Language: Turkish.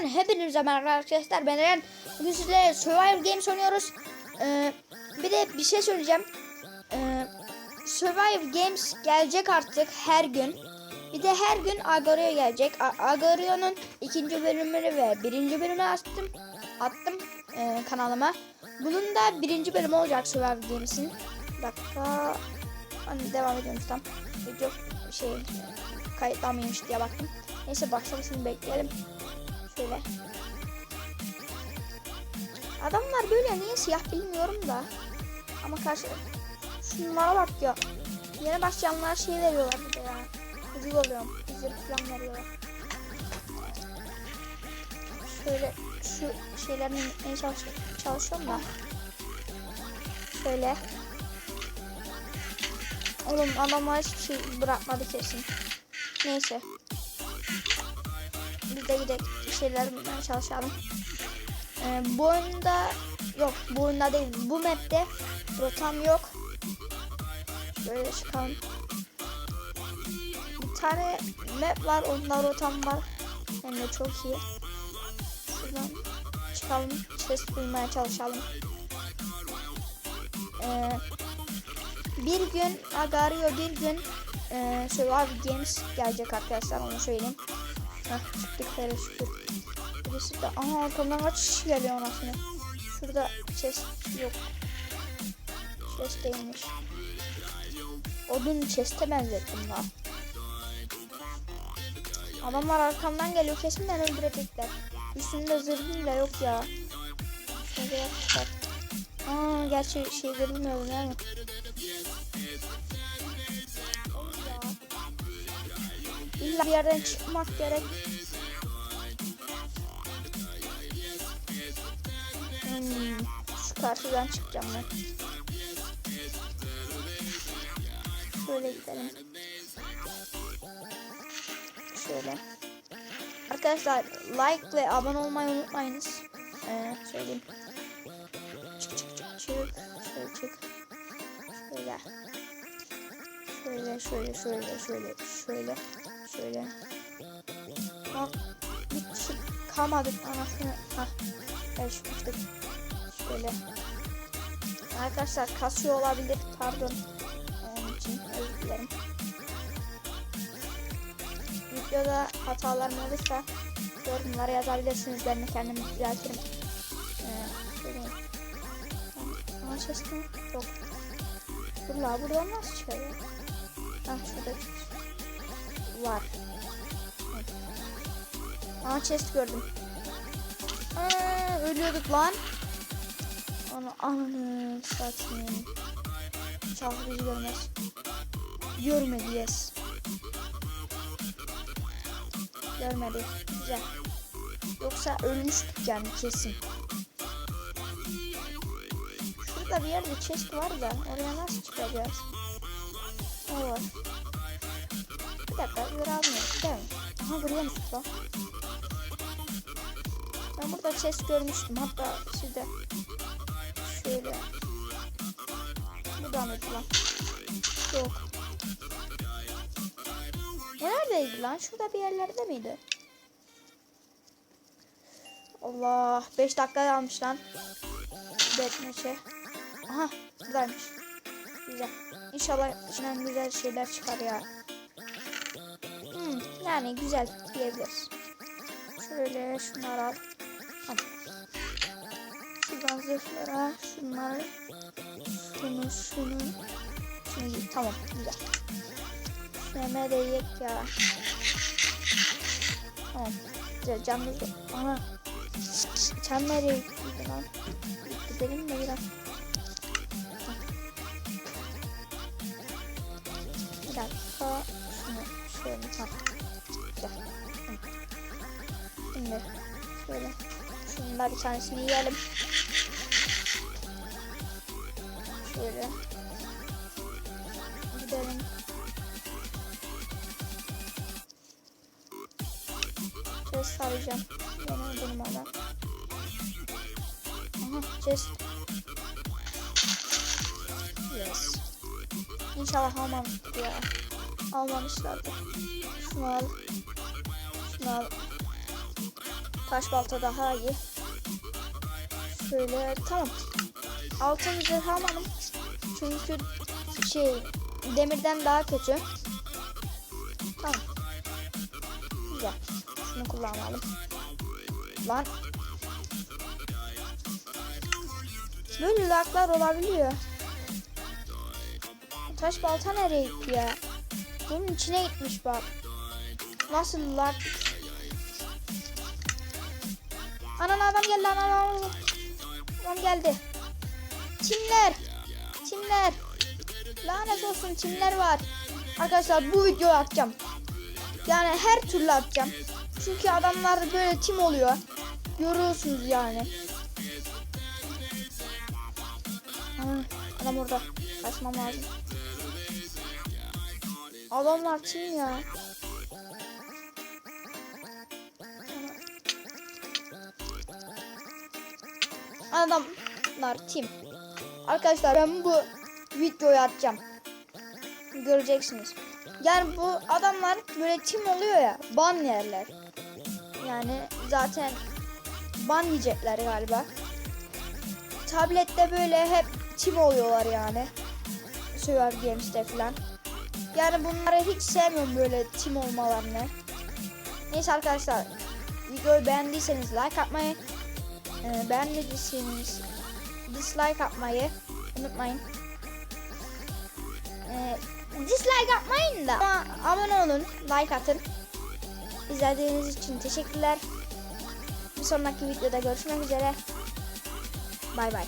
kanalından hepinize merhaba arkadaşlar. Ben Eren. Bugün sizlerle Survivor Games oynuyoruz. Ee, bir de bir şey söyleyeceğim. Ee, Survivor Games gelecek artık her gün. Bir de her gün Agario gelecek. Agario'nun ikinci bölümünü ve birinci bölümünü attım. Attım e, kanalıma. Bunun da birinci bölümü olacak Survivor Games'in. Bir dakika. Hani devam ediyormuş tam. Video şey kayıtlanmıyormuş diye baktım. Neyse başlamasını bekleyelim. Şöyle. Adamlar böyle niye siyah bilmiyorum da. Ama karşı şunlara bak ya. Yeni başlayanlara şey veriyorlar bir de ya. Gıcık oluyorum. Üzeri falan veriyorlar. Şöyle şu şeylerin inmeye çalış çalışıyorum da. Şöyle. Oğlum adamlar hiçbir şey bırakmadı kesin. Neyse. Biz de gidelim bir şeyler bulmaya çalışalım. Ee, bu oyunda yok bu oyunda değil bu map'te rotam yok. Böyle çıkalım. Bir tane map var onda rotam var. De çok iyi. Şuradan çıkalım. Chest bulmaya çalışalım. Ee, bir gün Agario bir gün e, Survivor Games gelecek arkadaşlar onu söyleyeyim. Heh, çıktık hele şükür. Birisi de aha arkamdan kaç kişi geliyor anasını. Şurada chest yok. Chest değilmiş. Odun chest'e benzettim lan. Adamlar arkamdan geliyor kesin beni öldürecekler. Üstünde zırhım da yok ya. Şöyle yapmışlar. Aa gerçi şey görünmüyor yani. İlla bir yerden çıkmak gerek. Hmm, şu karşıdan çıkacağım ben. Şöyle gidelim. Şöyle. Arkadaşlar like ve abone olmayı unutmayınız. Ee, söyleyeyim. Çık çık çık çık. Şöyle çık. Şöyle. Şöyle şöyle şöyle şöyle şöyle şöyle. Bak kişi kalmadık anasını. Hah. Evet çıktık. Şöyle. Arkadaşlar kasıyor olabilir. Pardon. Onun için özür dilerim. Videoda hatalarım olursa yorumlara yazabilirsiniz. Ben de kendimi düzeltirim. Ee, şöyle. Ama ses mi? Yok. La buradan nasıl çıkıyor? Ha şurada var. Evet. Aa chest gördüm. Aa, ölüyorduk lan. Onu ananı satayım. İnşallah bizi görmez. Görmedi yes. Görmedi. Güzel. Yoksa ölmüştük yani kesin. Şurada bir yerde chest var da oraya nasıl çıkacağız? Var? Dakika göre almıyoruz değil mi? Aha buraya mı tuttu? Ben burada chest görmüştüm hatta sizde şöyle Buradan mıydı lan? Yok. Neredeydi lan? Şurada bir yerlerde miydi? Allah 5 dakika almış lan. Deathmatch'e. Aha buradaymış. Güzel. İnşallah içinden güzel şeyler çıkar ya. Yani güzel diyebiliriz. Şöyle şunları al. Al. Şuradan şunları şunu şunu şunu tamam güzel. Şuna da yek ya. Tamam. Güzel canlı ana. Can nereye gitti lan? Gidelim mi biraz? Bir dakika. Şunu şöyle ha. Güzel. Şimdi şöyle. Şundan bir tanesini yiyelim. Şöyle. Gidelim. Chest arayacağım. Beni durmadan. Aha chest. Yes. İnşallah almamıştır ya. Almamışlardır. Şunu al. Şunu al. Taş balta daha iyi. Şöyle tamam. Altın zırh almadım. Çünkü şey demirden daha kötü. Tamam. Güzel. Şunu kullanalım. Lan. Böyle laklar olabiliyor. Taş balta nereye gitti ya? Bunun içine gitmiş bak. Nasıl lak? Anan adam geldi anan adam. Adam geldi. Çimler. Çimler. Lanet olsun çimler var. Arkadaşlar bu videoyu atacağım. Yani her türlü atacağım. Çünkü adamlar böyle tim oluyor. Görüyorsunuz yani. Adam orada. Kaçmam lazım. Adamlar tim ya. Adamlar tim. Arkadaşlar ben bu videoyu atacağım. Göreceksiniz. Yani bu adamlar böyle tim oluyor ya ban yerler. Yani zaten ban yiyecekler galiba. Tablette böyle hep tim oluyorlar yani. Survivor Games'te falan. Yani bunları hiç sevmiyorum böyle tim olmalarını. Neyse arkadaşlar videoyu beğendiyseniz like atmayı, e, beğenmediyseniz dislike atmayı unutmayın. E, dislike atmayın da ama abone olun, like atın. İzlediğiniz için teşekkürler. Bir sonraki videoda görüşmek üzere. Bay bay.